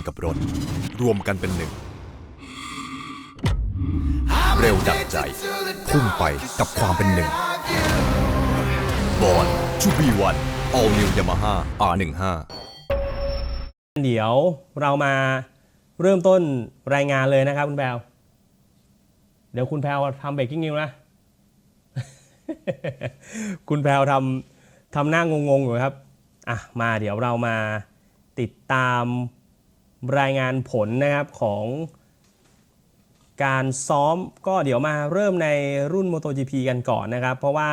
นกับรถ รวมกันเป็นหนึ่ง เร็วดับใจ พุ่งไปกับความเป็นหนึ่งบอลจูบีวัน All New Yamaha R15 เดี๋ยวเรามาเริ่มต้นรายงานเลยนะครับคุณแพลวเดี๋ยวคุณแพลวทำเบรกกิ้งนิวนะ คุณแพลวทำทำหน้างงๆอยู่ครับ อะ มาเดี๋ยวเรามาติดตาม รายงานผลนะครับของการซ้อมก็เดี๋ยวมาเริ่มในรุ่น MotoGP กันก่อนนะครับ เพราะว่า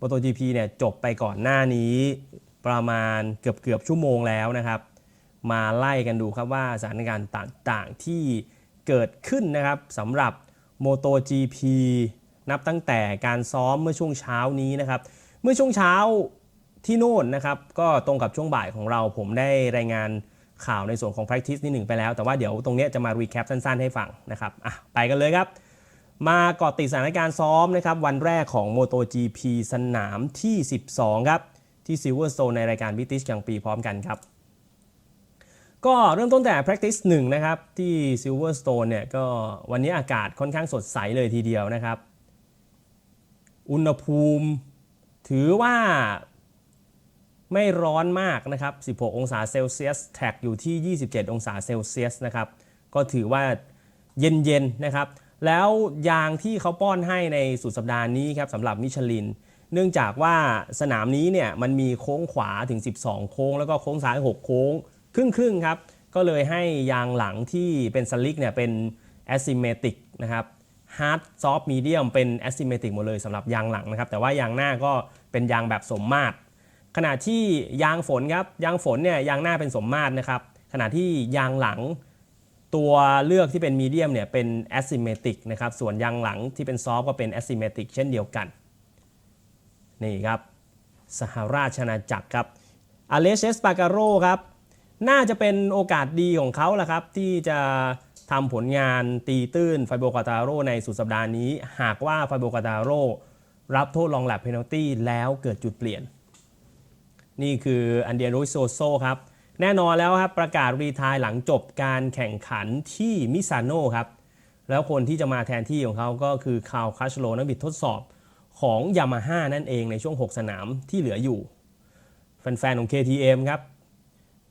MotoGP เนี่ยจบไปก่อนหน้านี้ประมาณเกือบเกือบชั่วโมงแล้วนะครับ มาไล่กันดูครับว่าสถานการณ์ต่างๆที่เกิดขึ้นนะครับสำหรับ MotoGP นับตั้งแต่การซ้อมเมื่อช่วงเช้านี้นะครับ เมื่อช่วงเช้าที่โน่นนะครับ ก็ตรงกับช่วงบ่ายของเราผมได้รายงาน ข่าวในส่วนของ practice นิดหนึ่งไปแล้ว แต่ว่าเดี๋ยวตรงนี้จะมา recap สั้นๆ ให้ฟังนะครับอะไปกันเลยครับ มาเกาะติดสถานการณ์ซ้อมนะครับ วันแรกของ MotoGP สนามที่ 12 ครับ ที่ Silverstone ในรายการ British กลางปีพร้อมกันครับ ก็เริ่มต้นแต่ practice 1 นะครับ ที่ Silverstone เนี่ยก็วันนี้อากาศค่อนข้างสดใสเลยทีเดียวนะครับ อุณหภูมิถือว่า ไม่ร้อนมากนะครับ 16 องศาเซลเซียส แท็กอยู่ที่ 27 องศาเซลเซียสนะครับ ก็ถือว่าเย็นๆนะครับ แล้วยางที่เขาป้อนให้ในสุดสัปดาห์นี้ครับสำหรับมิชลิน เนื่องจากว่าสนามนี้เนี่ยมันมีโค้งขวาถึง 12 โค้ง แล้วก็โค้งซ้าย 6 โค้ง ครึ่งครึ่งๆครับ ก็เลยให้ยางหลังที่เป็นสลิกเนี่ยเป็น asymmetric นะครับ hard soft medium เป็น asymmetric หมดเลยสำหรับยางหลังนะครับ แต่ว่ายางหน้าก็เป็นยางแบบสมมาตร ขณะที่ยางฝนครับยางฝนเนี่ยยางหน้าเป็นสมมาตรนะครับขณะที่ยางหลังตัวเลือกที่เป็นมีเดียมเนี่ยเป็น asymmetric นะครับส่วนยางหลังที่เป็นซอฟก็เป็น asymmetric เช่นเดียวกันนี่ครับสหราชอาณาจักรครับอเลเชสปาการโรครับน่าจะเป็นโอกาสดีของเขาแหละครับ ที่จะทำผลงานตีตื้นไฟโบกาตาโรในสุดสัปดาห์นี้ หากว่าไฟโบกาตาโรรับโทษลองแลบเพนัลตี้แล้วเกิดจุดเปลี่ยน นี่คืออันเดียโรโซโซครับ แน่นอนแล้วครับประกาศรีทายหลังจบการแข่งขันที่มิซานโนครับ แล้วคนที่จะมาแทนที่ของเขาก็คือคาร์ลคัชโลนักบิดทดสอบของยามาฮ่านั่นเองในช่วง 6 สนามที่เหลืออยู่ แฟนๆ ของ KTM ครับ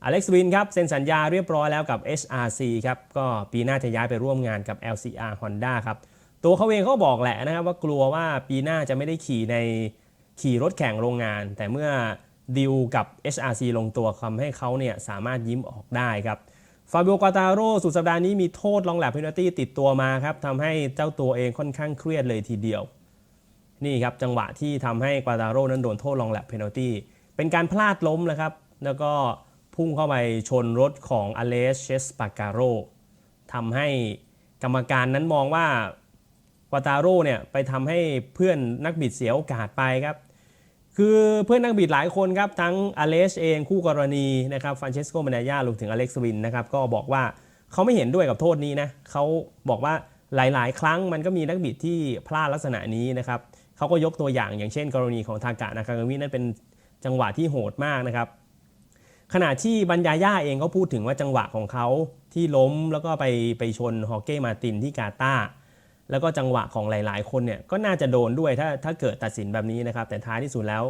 อเล็กซ์วินครับเซ็นสัญญาเรียบร้อยแล้วกับ HRC ครับก็ปีหน้าจะย้ายไปร่วมงานกับ LCR Honda ครับตัวเขาเองเขาบอกแหละนะครับว่ากลัวว่าปีหน้าจะไม่ได้ขี่ในขี่รถแข่งโรงงาน แต่เมื่อ ดิวกับ HRC ลงตัวทำให้เขาเนี่ยสามารถยิ้มออกได้ครับฟาบิโอกาตาโรสุดสัปดาห์นี้มีโทษลองแลบเพนัลตี้ติดตัวมาครับทำให้เจ้าตัวเองค่อนข้างเครียดเลยทีเดียว นี่ครับจังหวะที่ทำให้กวาตาโรนั้นโดนโทษลองแลบเพนัลตี้เป็นการพลาดล้มนะครับ แล้วก็พุ่งเข้าไปชนรถของอเลสเชสปาการโรทำให้กรรมการนั้นมองว่ากวาตาโรเนี่ยไปทำให้เพื่อนนักบิดเสียโอกาสไปครับ คือเพื่อนนักบิดหลายคนครับ ทั้งอเลสเองคู่กรณีนะครับฟรานเชสโกมานายารวมถึงอเล็กซ์วินนะครับก็บอกว่าเขาไม่เห็นด้วยกับโทษนี้นะเขาบอกว่าหลาย ๆ ครั้งมันก็มีนักบิดที่พลาดลักษณะนี้นะครับเขาก็ยกตัวอย่างอย่างเช่น กรณีของทากะนากากามินั่นเป็นจังหวะที่โหดมากนะครับขณะที่บรรยาย่าเองก็พูดถึงว่าจังหวะของเขาที่ล้มแล้วก็ไปไปชนฮอเก้มาตินที่กาตาร์ แล้วก็จังหวะของหลาย ๆ คนเนี่ยก็น่าจะโดนด้วยถ้าถ้าเกิดตัดสินแบบนี้นะครับ แต่ท้ายที่สุดแล้ว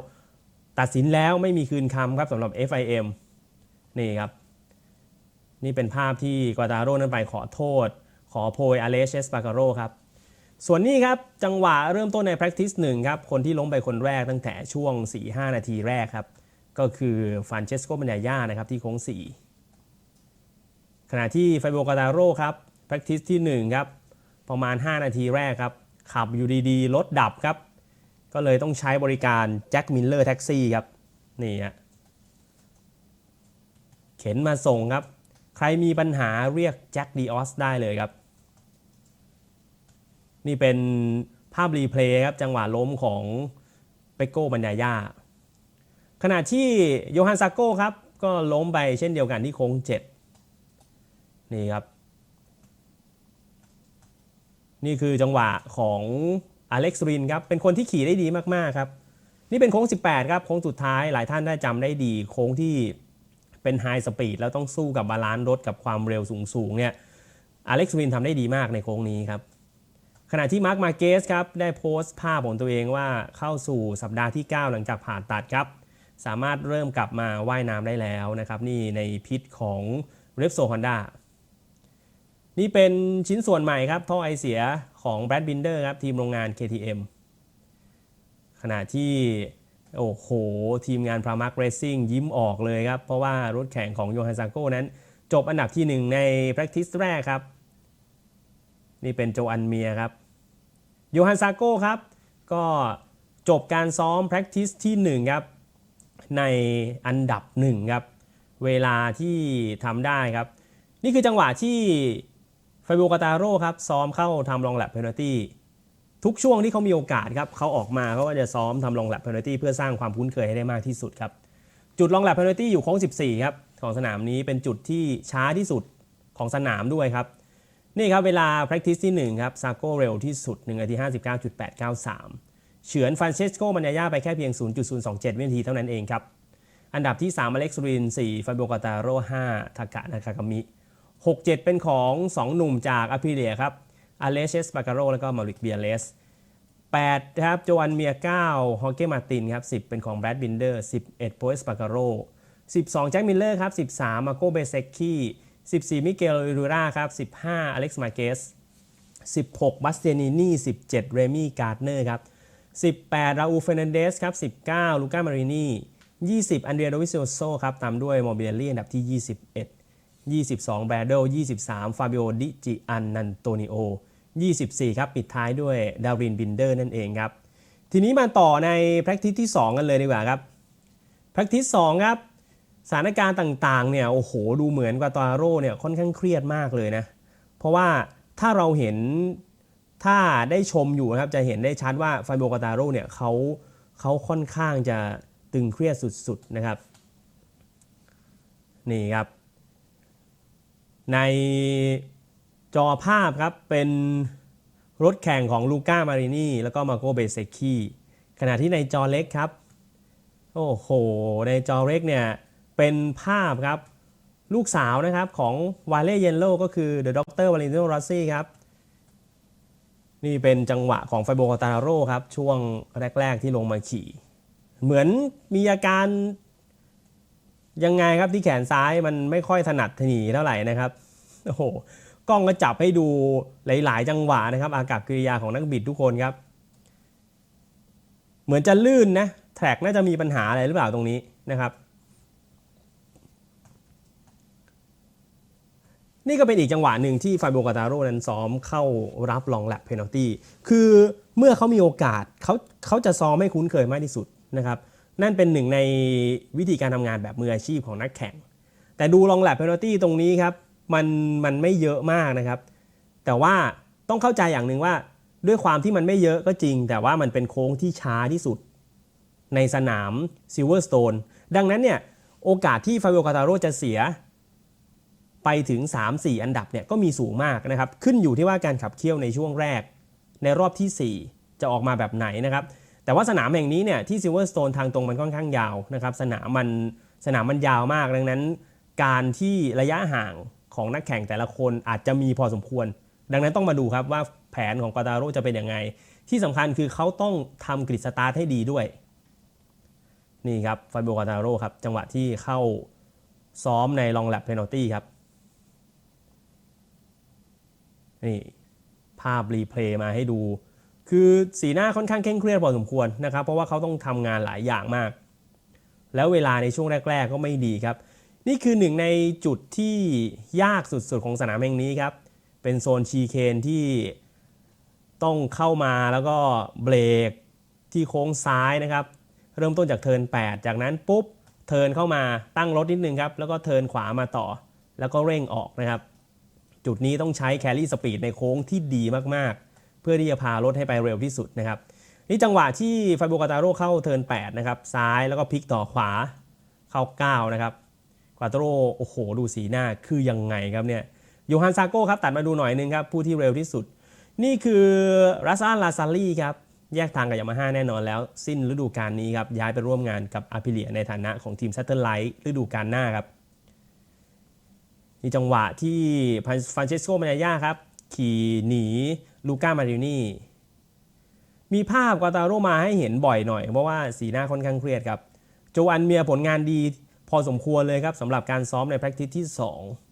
ตัดสินแล้วไม่มีคืนคำครับสำหรับ FIM นี่ครับ นี่เป็นภาพที่กวาตาโร่นั้นไปขอโทษ ขอโพยอเลเชสปาการโรครับ ส่วนนี้ครับ จังหวะเริ่มต้นใน practice 1ครับ คนที่ล้มไปคนแรกตั้งแต่ช่วง 4-5 นาทีแรกครับ ก็คือฟานเชสโกมันยาย่านะครับที่โค้ง 4 ขณะที่ไฟโบกาตาโร่ครับ practice ที่ 1 ครับ ประมาณ 5 นาทีแรกครับ ขับอยู่ดีๆ รถดับครับ ก็เลยต้องใช้บริการแจ็คมิลเลอร์แท็กซี่ครับ นี่ฮะเข็นมาส่งครับ ใครมีปัญหาเรียกแจ็คดีออสได้เลยครับ นี่เป็นภาพรีเพลย์ครับ จังหวะล้มของเปโก้บัญญาย่าขณะที่โยฮันซาโก้ครับ ก็ล้มไปเช่นเดียวกันที่โค้ง7นี่ครับ นี่คือจังหวะของอเล็กซ์รินครับ เป็นคนที่ขี่ได้ดีมากๆครับ นี่เป็นโค้ง 18 ครับ โค้งสุดท้ายหลายท่านได้จำได้ดี โค้งที่เป็นไฮสปีดแล้วต้องสู้กับบาลานซ์รถกับความเร็วสูงๆเนี่ยอเล็กซ์วินทำได้ดีมากในโค้งนี้ครับ ขณะที่มาร์คมาเกสครับได้โพสต์ภาพของตัวเองว่าเข้าสู่สัปดาห์ที่ 9 หลังจากผ่าตัดครับ สามารถเริ่มกลับมาว่ายน้ำได้แล้วนะครับ นี่ในพิษของ r e p s o Honda นี่ นี่เป็นชิ้นส่วนใหม่ครับ ท่อไอเสียของ Brad Binder ครับ ทีมโรงงาน KTM ขณะที่ โอ้โห ทีมงาน p r a m a r k Racing ยิ้มออกเลยครับ เพราะว่ารถแข่งของโยฮันซาโกนั้น จบอันดับที่ 1 ใน practice แรกครับ นี่เป็นโจอันเมียครับโยฮันซาโก้ครับ ก็จบการซ้อม practice ที่ 1 ครับ ในอันดับ 1 ครับ เวลาที่ทำได้ครับ นี่คือจังหวะที่ ไฟโบกาตาโร่ครับซ้อมเข้าทำลองแลบเพน a ตี้ทุกช่วงที่เขามีโอกาสครับเขาออกมาเขาก็จะซ้อมทำลองแลบเพน a ตี้เพื่อสร้างความคุ้นเคยให้ได้มากที่สุดครับจุดลองแลบเพน a ตี้อยู่โค้ง14ครับของสนามนี้เป็นจุดที่ช้าที่สุดของสนามด้วยครับนี่ครับเวลา practice ที่ 1 ครับซาโก้เร็วที่สุด1นาที59.893 เฉือนฟรานเชสโกมันยาย่าไปแค่เพียง 0.027 วินาทีเท่านั้นเองครับอันดับที่ 3 อเล็กซ์ริน 4 ฟาโบกาตาโร่5ทากะนากากามิ 6 7 เป็นของ 2 หนุ่มจากอ p ิเลียครับอเลเชสปาการโรแล้วก็มาริกเบียเลส8ครับโจอันเมีย9ฮอเก้มาตินครับ10 เป็นของแบรดบินเดอร์11โปเอสปาการโร12 แจ็คมิลเลอร์ครับ13 มาโกเบเซกคี14 มิเกลลูราครับ15 อเล็กซ์มาเกส16 บัสเตนินี่ 17 เรมี่การ์ดเนอร์ครับ 18 ราอูเฟรนันเดสครับ 19 ลูก้ามารินี20 อันเดรียโดวิซิโอโซครับ ตามด้วยโมบิเอลี่อันดับที่ 21 22 แบรโด23 ฟาบิโอ ดิจิอันนันโตนิโอ 24 ครับ ปิดท้ายด้วยดารินบินเดอร์นั่นเองครับ ทีนี้มาต่อใน practice ที่ 2 กันเลยดีกว่าครับ practice 2 ครับ สถานการณ์ต่างๆ เนี่ย โอ้โห ดูเหมือนกวาตาโร่เนี่ย ค่อนข้างเครียดมากเลยนะ เพราะว่าถ้าเราเห็น ถ้าได้ชมอยู่นะครับ จะเห็นได้ชัดว่าไฟโบกาตาโร่เนี่ยเขาเขาค่อนข้างจะตึงเครียดสุดๆ นะครับ นี่ครับ ในจอภาพครับเป็นรถแข่งของลูก้ามารินีแล้วก็มาโกเบเซคีขณะที่ในจอเล็กครับ โอ้โห ในจอเล็กเนี่ย เป็นภาพครับ ลูกสาวนะครับของวาเล่เยนโลก็คือเดอะด็อกเตอร์วาเลนติโนรอสซี่ครับ นี่เป็นจังหวะของไฟโบกาตาโร่ครับ ช่วงแรก ๆ ที่ลงมาขี่ เหมือนมีอาการ ยังไงครับที่แขนซ้ายมันไม่ค่อยถนัดถนีเท่าไหร่นะครับโอ้โหกล้องก็จับให้ดูหลาย ๆ จังหวะนะครับ อากับกิริยาของนักบิดทุกคนครับ เหมือนจะลื่นนะแทร็กน่าจะมีปัญหาอะไรหรือเปล่าตรงนี้นะครับ นี่ก็เป็นอีกจังหวะหนึ่งที่ไฟโบกาตาโร่นั้นซ้อมเข้ารับลองแลบเพนัลตี้คือเมื่อเขามีโอกาสเขาเขาจะซ้อมให้คุ้นเคยมากที่สุดนะครับ นั่นเป็นหนึ่งในวิธีการทำงานแบบมืออาชีพของนักแข่ง แต่ดูลองแลบเพนัลตี้ตรงนี้ครับมันมันไม่เยอะมากนะครับ แต่ว่าต้องเข้าใจอย่างหนึ่งว่าด้วยความที่มันไม่เยอะก็จริง แต่ว่ามันเป็นโค้งที่ช้าที่สุด ในสนามซิลเวอร์สโตนดังนั้นเนี่ยโอกาสที่ฟาบิโอกาตาโรจะเสีย ไปถึง 3-4 อันดับเนี่ยก็มีสูงมากนะครับ ขึ้นอยู่ที่ว่าการขับเคี่ยวในช่วงแรก ในรอบที่ 4 จะออกมาแบบไหนนะครับ แต่ว่าสนามแห่งนี้เนี่ยที่ซิลเวอร์สโตนทางตรงมันค่อนข้างยาวนะครับสนามมันสนามมันยาวมากดังนั้น การที่ระยะห่างของนักแข่งแต่ละคนอาจจะมีพอสมควร ดังนั้นต้องมาดูครับว่าแผนของกาตาโรจะเป็นยังไง ที่สำคัญคือเขาต้องทำกริดสตาร์ทให้ดีด้วย นี่ครับฟาบิโอกาตาโรครับจังหวะที่เข้าซ้อมในลองแลบเพนัลตี้ครับนี่ภาพรีเพลย์มาให้ดู คือสีหน้าค่อนข้างเคร่งเครียดพอสมควรนะครับ เพราะว่าเขาต้องทำงานหลายอย่างมาก แล้วเวลาในช่วงแรก ๆ ก็ไม่ดีครับ นี่คือหนึ่งในจุดที่ยากสุดๆของสนามแห่งนี้ครับ เป็นโซนชีเคนที่ต้องเข้ามาแล้วก็เบรกที่โค้งซ้ายนะครับ เริ่มต้นจากเทิร์น8 จากนั้นปุ๊บเทิร์นเข้ามาตั้งรถนิดนึงครับ แล้วก็เทิร์นขวามาต่อ แล้วก็เร่งออกนะครับ จุดนี้ต้องใช้แครี่สปีดในโค้งที่ดีมากๆ เพื่อที่จะพารถให้ไปเร็วที่สุดนะครับนี่จังหวะที่ไฟโบกาตาโร่เข้าเทิร์น8นะครับซ้ายแล้วก็พลิกต่อขวาเข้า 9 นะครับกาตาโร่โอ้โห ดูสีหน้าคือยังไงครับเนี่ยโยฮันซาโก้ครับตัดมาดูหน่อยนึงครับผู้ที่เร็วที่สุด นี่คือรัสซานลาซารีครับแยกทางกับยามาฮ่าแน่นอนแล้ว สิ้นฤดูกาลนี้ครับย้ายไปร่วมงานกับอาพิเลียในฐานะของทีมซัตเตอร์ไลท์ฤดูกาลหน้าครับมีจังหวะที่ฟรานเชสโกมา n าย่าครับขี่หนี ลูก้ามารินีมีภาพกวาตาโรมาให้เห็นบ่อยหน่อย เพราะว่าสีหน้าค่อนข้างเครียดครับ โจอันเมียผลงานดีพอสมควรเลยครับสำหรับการซ้อมใน practice ที่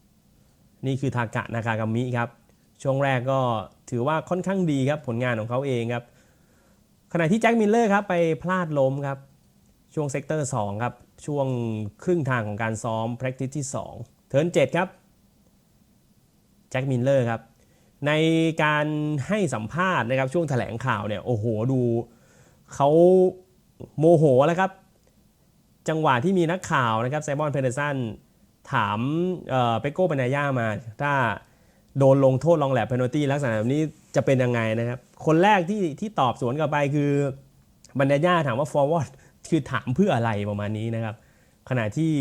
2 นี่คือทากะนากากามิครับ ช่วงแรกก็ถือว่าค่อนข้างดีครับผลงานของเขาเองครับ ขณะที่แจ็คมิลเลอร์ครับไปพลาดล้มครับ ช่วงเซกเตอร์2ครับ ช่วงครึ่งทางของการซ้อม practice ที่ 2 เทิร์น7ครับแจ็คมิลเลอร์ครับ ในการให้สัมภาษณ์นะครับช่วงแถลงข่าวเนี่ยโอ้โหดูเขาโมโหแล้วครับ จังหวะที่มีนักข่าวนะครับไซมอนเพเดอร์สันถามเอ่อเปโก้ปนายามา ถ้าโดนลงโทษลองแหลบเพน a ตี้ลักษณะแบบนี้จะเป็นยังไงนะครับ คนแรกที่ที่ตอบสวนกลับไปคือบรรยาถามว่า forward คือถามเพื่ออะไรประมาณนี้นะครับ ขณะที่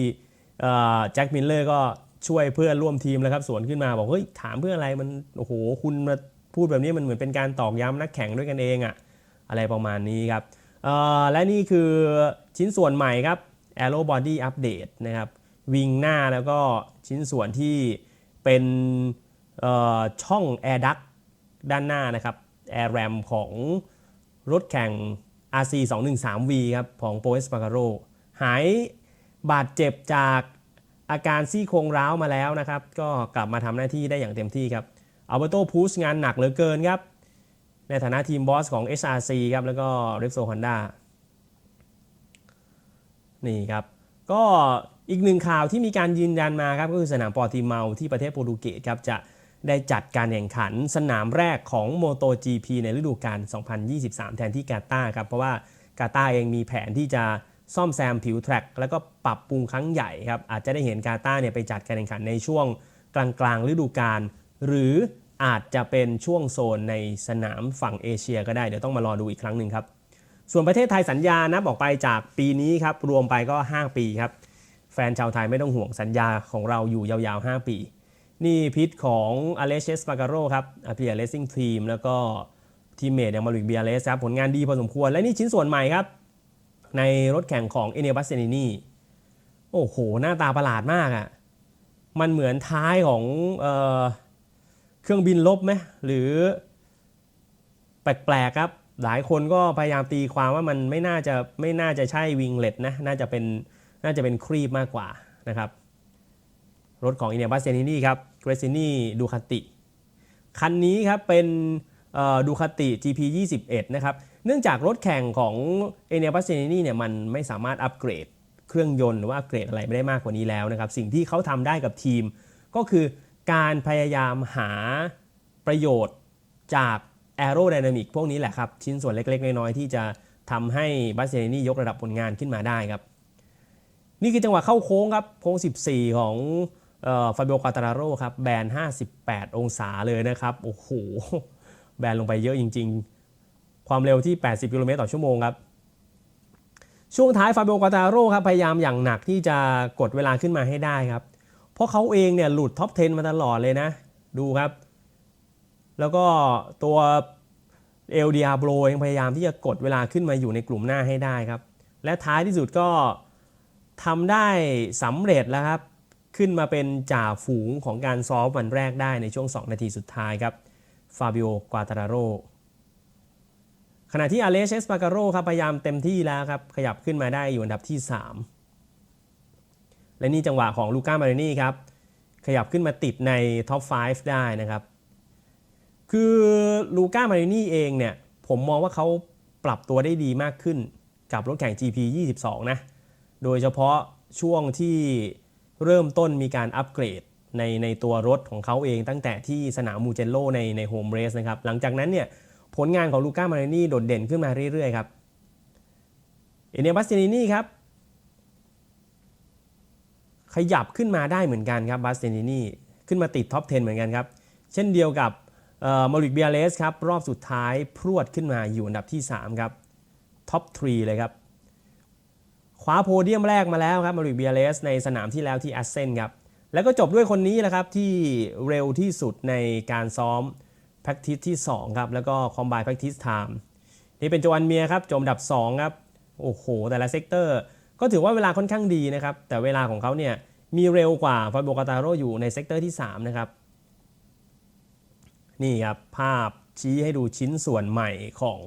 แจ็คมิลเลอร์ก็ ช่วยเพื่อนร่วมทีมแล้วครับสวนขึ้นมาบอกเฮ้ยถามเพื่ออะไรมันโอ้โหคุณมาพูดแบบนี้มันเหมือนเป็นการตอกย้ำนักแข่งด้วยกันเองอะอะไรประมาณนี้ครับและนี่คือชิ้นส่วนใหม่ครับ Aero Body Update นะครับวิงหน้าแล้วก็ชิ้นส่วนที่เป็นช่อง Air Duct ด้านหน้านะครับ Air Ram ของรถแข่ง RC 213V ครับของ p o e s p a c a r o หายบาดเจ็บจาก อาการซี่โครงร้าวมาแล้วนะครับ ก็กลับมาทำหน้าที่ได้อย่างเต็มที่ครับอัลเบโตพูสงานหนักเหลือเกินครับ ในฐานะทีมบอสของ HRC ครับ แล้วก็ r e p s o Honda นี่ครับ ก็อีกหนึ่งข่าวที่มีการยืนยันมาครับ ก็คือสนามปอร์ติเมาที่ประเทศโปรตุเกสครับ จะได้จัดการแข่งขันสนามแรกของ MotoGP ในฤดูกาล 2023 แทนที่กาตาร์ครับ เพราะว่ากาตาร์เองมีแผนที่จะ ซ่อมแซมผิวแทร็กแล้วก็ปรับปรุงครั้งใหญ่ครับอาจจะได้เห็นกาตาเนี่ยไปจัดการแข่งขันในช่วงกลางๆฤดูกาลหรืออาจจะเป็นช่วงโซนในสนามฝั่งเอเชียก็ได้ เดี๋ยวต้องมารอดูอีกครั้งหนึ่งครับ ส่วนประเทศไทยสัญญานับออกไปจากปีนี้ครับ รวมไปก็ 5 ปีครับ แฟนชาวไทยไม่ต้องห่วงสัญญาของเราอยู่ยาวๆ 5 ปี นี่พิษของอเลเชสปาการโรครับอาเพียเลสซิ่งทีมแล้วก็ทีมเมทอย่างมาริกเบียเลสครับ ผลงานดีพอสมควรและนี่ชิ้นส่วนใหม่ครับ ในรถแข่งของเอเนบัสเซนินีโอ้โห หน้าตาประหลาดมากอะ่ะ มันเหมือนท้ายของเออเครื่องบินลบไหมหรือแปลกๆครับ หลายคนก็พยายามตีความว่ามันไม่น่าจะไม่น่าจะใช่วิงเล็ตนะ น่าจะเป็นน่าจะเป็นครีบมากกว่านะครับ รถของอินเนียบัสเซนินี่ครับเกรซินี่ดูคาติ คันนี้ครับเป็นดูคาติ GP 21 นะครับ เนื่องจากรถแข่งของเอเนียบัสเซนินี่เนี่ยมันไม่สามารถอัปเกรดเครื่องยนต์หรือว่าอัปเกรดอะไรไม่ได้มากกว่านี้แล้วนะครับ สิ่งที่เขาทำได้กับทีม ก็คือการพยายามหาประโยชน์จากแอโร d y นามิกพวกนี้แหละครับ ชิ้นส่วนเล็ก ๆ น้อยๆที่จะทำให้บัสเซนี่ยกระดับผลงานขึ้นมาได้ครับ นี่คือจังหวะเข้าโค้งครับ โค้ง 14 ของฟาเบโอกาตาราโรครับ แบน 58 องศาเลยนะครับ โอ้โห แบนลงไปเยอะจริง ๆ ความเร็วที่ 80 กิโลเมตรต่อชั่วโมงครับ ช่วงท้ายฟาเบโอกาตาโร่ครับพยายามอย่างหนักที่จะกดเวลาขึ้นมาให้ได้ครับ เพราะเขาเองเนี่ยหลุดท็อป 10 มาตลอดเลยนะ ดูครับ แล้วก็ตัวเอลเดียโบรเองพยายามที่จะกดเวลาขึ้นมาอยู่ในกลุ่มหน้าให้ได้ครับ และท้ายที่สุดก็ทำได้สำเร็จแล้วครับ ขึ้นมาเป็นจ่าฝูงของการซ้อมวันแรกได้ในช่วง 2 นาทีสุดท้ายครับ ฟาบิโอกวาตาราโร ขณะที่อเลเชสปาการโรครับพยายามเต็มที่แล้วครับขยับขึ้นมาได้อยู่อันดับที่ 3 และนี่จังหวะของลูก้ามาเรนี่ครับขยับขึ้นมาติดในท็อป 5 ได้นะครับ คือลูก้ามาเรนี่เองเนี่ยผมมองว่าเขาปรับตัวได้ดีมากขึ้นกับรถแข่ง GP 22 นะ โดยเฉพาะช่วงที่เริ่มต้นมีการอัปเกรดในในตัวรถของเขาเองตั้งแต่ที่สนามมูเจโลในในโฮมเรสนะครับ หลังจากนั้นเนี่ย ผลงานของลูก้ามารินี่โดดเด่นขึ้นมาเรื่อยๆครับเอเนบัสตินินี่ครับ ขยับขึ้นมาได้เหมือนกันครับบัสเตนินี่ขึ้นมาติดท็อป 10 เหมือนกันครับ เช่นเดียวกับมาริกเบียเลสครับ รอบสุดท้ายพรวดขึ้นมาอยู่อันดับที่ 3 ครับท็อป 3 เลยครับคว้าโพเดียมแรกมาแล้วครับมาริกเบียเลสในสนามที่แล้วที่แอสเซนครับแล้วก็จบด้วยคนนี้แหละครับที่เร็วที่สุดในการซ้อม practice ที่ 2 ครับ แล้วก็ combine practice time นี่เป็นโจอันเมียครับจมอันดับ 2 ครับ โอ้โห แต่ละเซกเตอร์ ก็ถือว่าเวลาค่อนข้างดีนะครับ แต่เวลาของเขาเนี่ย มีเร็วกว่าฟาโบกาตาโรอยู่ในเซกเตอร์ที่ 3 นะครับ นี่ครับ ภาพชี้ให้ดูชิ้นส่วนใหม่ของ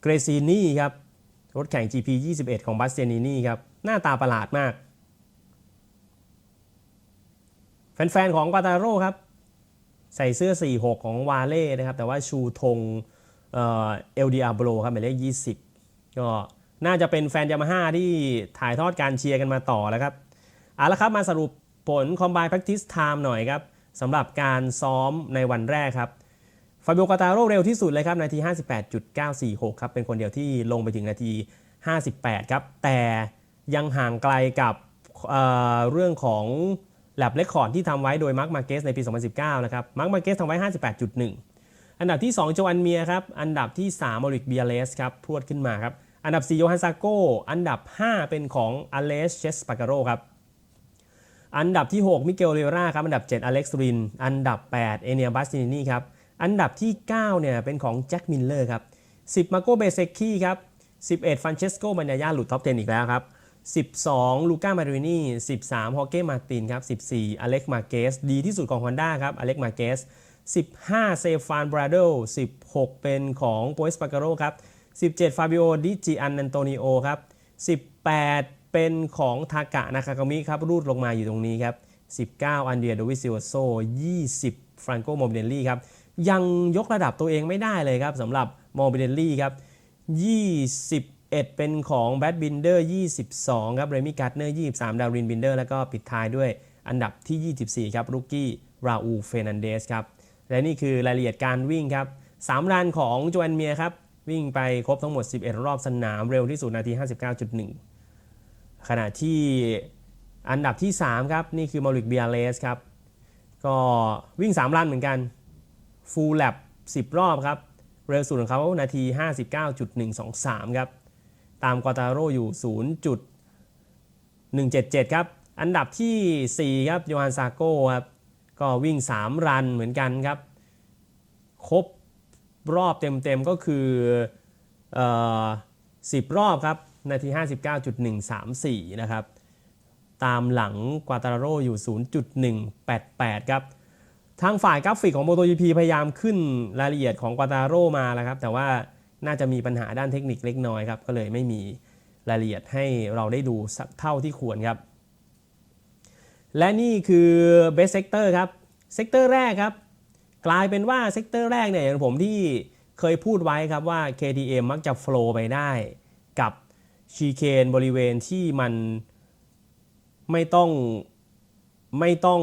เกรซินี่ครับรถแข่ง GP 21 ของบัสเซนินี่ครับ หน้าตาประหลาดมาก แฟนๆของกาตาโร่ครับ ใส่เสื้อ 46 ของวาเล่นะครับ แต่ว่าชูธงเอลดีอาโบรครับหมายเลข 20 ก็น่าจะเป็นแฟนยามาฮ่าที่ถ่ายทอดการเชียร์กันมาต่อแล้วครับเอาละครับมาสรุปผล Combine Practice Time หน่อยครับสำหรับการซ้อมในวันแรกครับฟาบิโอกาตาโร่เร็วที่สุดเลยครับ นาที 58.946 ครับ เป็นคนเดียวที่ลงไปถึงนาที 58 ครับ แต่ยังห่างไกลกับเเรื่องของ แลบเลคคอร์ดที่ทำไว้โดยมาร์คมาเกสในปี 2019 นะครับมาร์คมาเกสทำไว้ 58.1 อันดับที่ 2 โจอันเมียครับ อันดับที่3มอริกเบียเลสครับพรวดขึ้นมาครับ อันดับ 4 โยฮันซาโก อันดับ 5 เป็นของอเลสเชสปาการโรครับ อันดับที่ 6 มิเกลเรราครับ อันดับ 7 อเล็กซ์ริน อันดับ 8 เอเนียบัสตินีครับ อันดับที่ 9 เนี่ยเป็นของแจ็คมิลเลอร์ครับ 10 มาโกเบเซคีครับ 11ฟรานเชสโกมันยาย่าหลุดท็อป 10 อีกแล้วครับ 12 ลูก้ามารินี13 ฮอเก้มาตินครับ14 อเล็กมาเกส ดีที่สุดของ Honda ครับ อเล็กมาเกส 15 เซฟานบราโด16 เป็นของโปสปาการโรครับ 17 ฟาบิโอ ดิจิอันอันโตนิโอครับ 18 เป็นของทากะนาคากามิครับ รูดลงมาอยู่ตรงนี้ครับ 19 อันเดียโดวิซิโอโซ 20 ฟรานโกโมบิเนลลี่ครับ ยังยกระดับตัวเองไม่ได้เลยครับสำหรับโมบิเนลลี่ครับ 21เป็นของแบดบินเดอร์ 22 ครับ เรมิการ์เนอร์ 23 ดารินบินเดอร์ แล้วก็ปิดท้ายด้วยอันดับที่ 24 ครับรุกกี้ ราอูเฟนันเดสครับ และนี่คือรายละเอียดการวิ่งครับ3รันของโจแอนเมียครับ วิ่งไปครบทั้งหมด 11 รอบสนามเร็วที่สุดนาที 59.1 ขณะที่อันดับที่ 3 ครับ นี่คือมาริกเบียเลสครับ ก็วิ่ง 3 รันเหมือนกันฟูลแลบ10 รอบครับ เร็วสุดของเขานาที 59.123 ครับ ตามกอตาโรอยู่ 0.177 ครับ อันดับที่ 4 ครับโยฮันซาโก้ครับ ก็วิ่ง 3 รันเหมือนกันครับ ครบรอบเต็มๆก็คือเอ่อ10 รอบครับ นาที 59.134 นะครับ ตามหลังกวาตาโรอยู่ 0.188 ครับทางฝ่ายกราฟิกของ MotoGP พยายามขึ้นรายละเอียดของกวาตาโรมาแล้วครับ แต่ว่า น่าจะมีปัญหาด้านเทคนิคเล็กน้อยครับ ก็เลยไม่มีรายละเอียดให้เราได้ดูสักเท่าที่ควรครับ และนี่คือ Best Sector ครับเซกเตอร์แรกครับ กลายเป็นว่าเซกเตอร์แรกเนี่ยอย่างผมที่เคยพูดไว้ครับว่า KTM มักจะโฟล์ไปได้กับชีเคนบริเวณที่มันไม่ต้องไม่ต้อง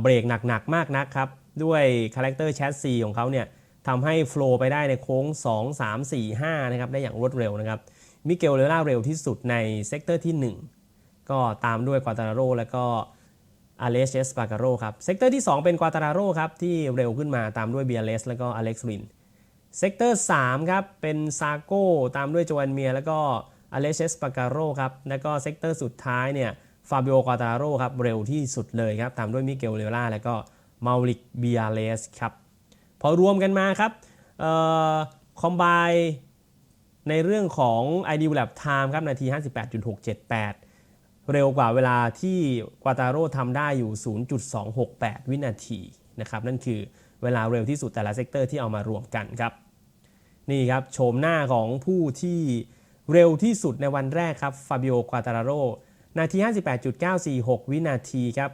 เบรกหนักๆมากนักครับ ด้วยคาแรคเตอร์แชสซีของเขาเนี่ย ทำให้โฟล์ไปได้ในโค้ง 2 3 4 5 นะครับ ได้อย่างรวดเร็วนะครับ มิเกลเลล่าเร็วที่สุดในเซกเตอร์ที่ 1 ก็ตามด้วยกวาตาโรแล้วก็อเลสเอสปาการโรครับเซกเตอร์ที่ 2 เป็นกวาตาโรครับ ที่เร็วขึ้นมาตามด้วยเบียเลสแล้วก็อเล็กซ์วินเซกเตอร์3ครับ เป็นซาโก้ตามด้วยโจอันเมีย แล้วก็อเลเอสปาการโรครับ แล้วก็เซกเตอร์สุดท้ายเนี่ยฟาบิโอกวาตาโรครับ เร็วที่สุดเลยครับ ตามด้วยมิเกลเลล่าแล้วก็มาริกเบียเลสครับ อรวมกันมาครับคอมไบในเรื่องของ Ideal Lap Time ครับ นาที 58.678 เร็วกว่าเวลาที่กวาตาโร่ทำได้อยู่ 0.268 วินาทีนะครับ นั่นคือเวลาเร็วที่สุดแต่ละเซกเตอร์ที่เอามารวมกันครับ นี่ครับ โฉมหน้าของผู้ที่เร็วที่สุดในวันแรกครับ ฟาบิโอ ควาตาโร นาที 58.946 วินาทีครับ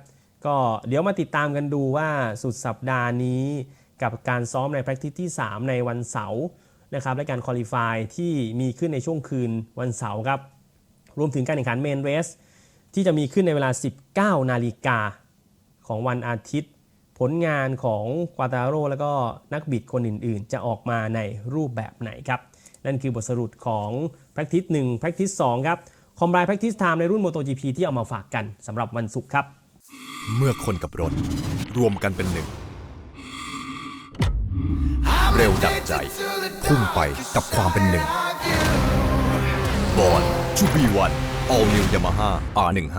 ก็เดี๋ยวมาติดตามกันดูว่าสุดสัปดาห์นี้ กับการซ้อมใน practice ที่ 3 ในวันเสาร์นะครับและการคอลี่ฟายที่มีขึ้นในช่วงคืนวันเสาร์ครับรวมถึงการแข่งขันเมนเรสที่จะมีขึ้นในเวลา 19 นาฬิกาของวันอาทิตย์ ผลงานของควาตาโรแล้วก็นักบิดคนอื่นๆ จะออกมาในรูปแบบไหนครับ นั่นคือบทสรุปของ practice 1 practice 2 ครับคอมไบ practice time ในรุ่น MotoGP ที่เอามาฝากกันสำหรับวันศุกร์ครับ เมื่อคนกับรถรวมกันเป็นหนึ่ง เร็วดับใจ พุ่งไปกับความเป็นหนึ่ง บอลชูบีวัน All New Yamaha R15